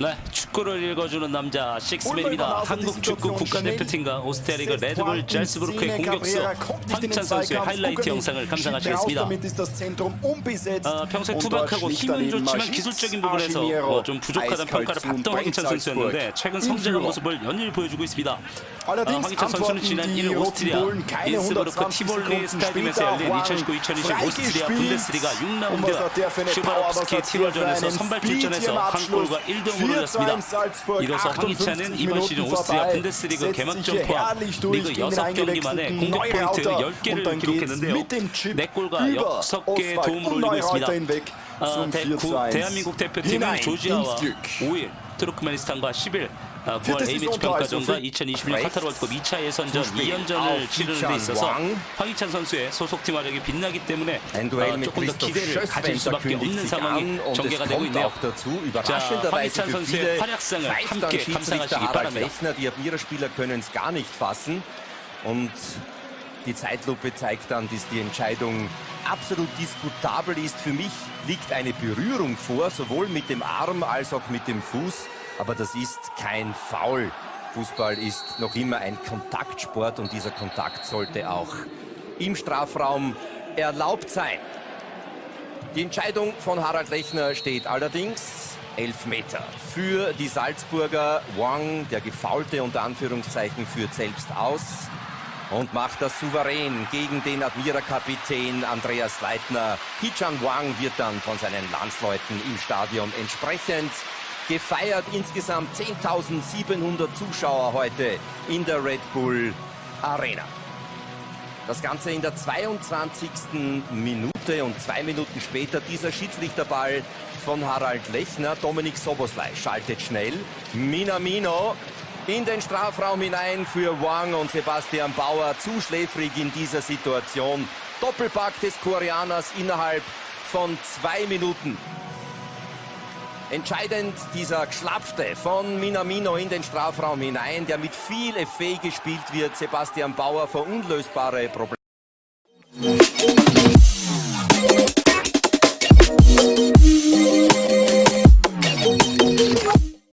네, 축구를 읽어주는 남자 식스맨입니다. 한국 축구 국가대표팀과 오스트리아리그 레드불 잘스부르크의 공격수 황희찬 선수의 하이라이트 영상을 감상하시겠습니다. 어, 평소에 투박하고 힘은 좋지만 기술적인 부분에서 어, 좀 부족하다는 평가를 받던 황희찬 선수였는데 최근 성장한 모습을 연일 보여주고 있습니다. 어, 황희찬 선수는 지난 1일 오스트리아 인스부르크 티볼리 스타디움에서 열린 2019-2020 오스트리아 분데스리가 6라운드 슈바롭스키 티롤전에서 선발 출전해서 한 골과 1등으로 올렸습니다. 이로써 황희찬은 이번 시즌 오스트리아 분데스리그 개막전 포함 리그 6경기 만에 공격 포인트 10개를 기록했는데요. 4골과 6개의 도움을 올리고 있습니다. 어, 대, 구, 대한민국 대표팀은 조지아와 5일 트루크메니스탄과 10일 어, 9월 A매치 평가전과 2026 카타르 월드컵 2차 예선전 2연전을 치르는 데 있어서 황희찬 선수의 소속팀 활약이 빛나기 때문에 어, 조금 더 기대를 가질 수밖에 없는 상황이 전개가 되고 있네요. 자, 황희찬 선수의 활약상을 함께 감상하시기 바랍니다. Die Admira-Spieler können es gar nicht fassen. Und die Zeitlupe zeigt dann, dass die Entscheidung absolut diskutabel ist. Für mich liegt eine Berührung vor, sowohl mit dem Arm als auch mit dem Fuß. Aber das ist kein Foul. Fußball ist noch immer ein Kontaktsport und dieser Kontakt sollte auch im Strafraum erlaubt sein. Die Entscheidung von Harald Lechner steht allerdings elf Meter. Für die Salzburger Wang, der Gefaulte unter Anführungszeichen, führt selbst aus und macht das souverän gegen den Admira-Kapitän Andreas Leitner. Hichan Wang wird dann von seinen Landsleuten im Stadion entsprechend gefeiert. Insgesamt 10.700 Zuschauer heute in der Red Bull Arena. Das Ganze in der 22. Minute und zwei Minuten später dieser Schiedsrichterball von Harald Lechner. Dominik Soboslai schaltet schnell. Minamino in den Strafraum hinein für Wang und Sebastian Bauer. Zu schläfrig in dieser Situation. Doppelpack des Koreaners innerhalb von zwei Minuten. Entscheidend dieser Geschlapfte von Minamino in den Strafraum hinein, der mit viel Effet gespielt wird. Sebastian Bauer vor unlösbare Probleme.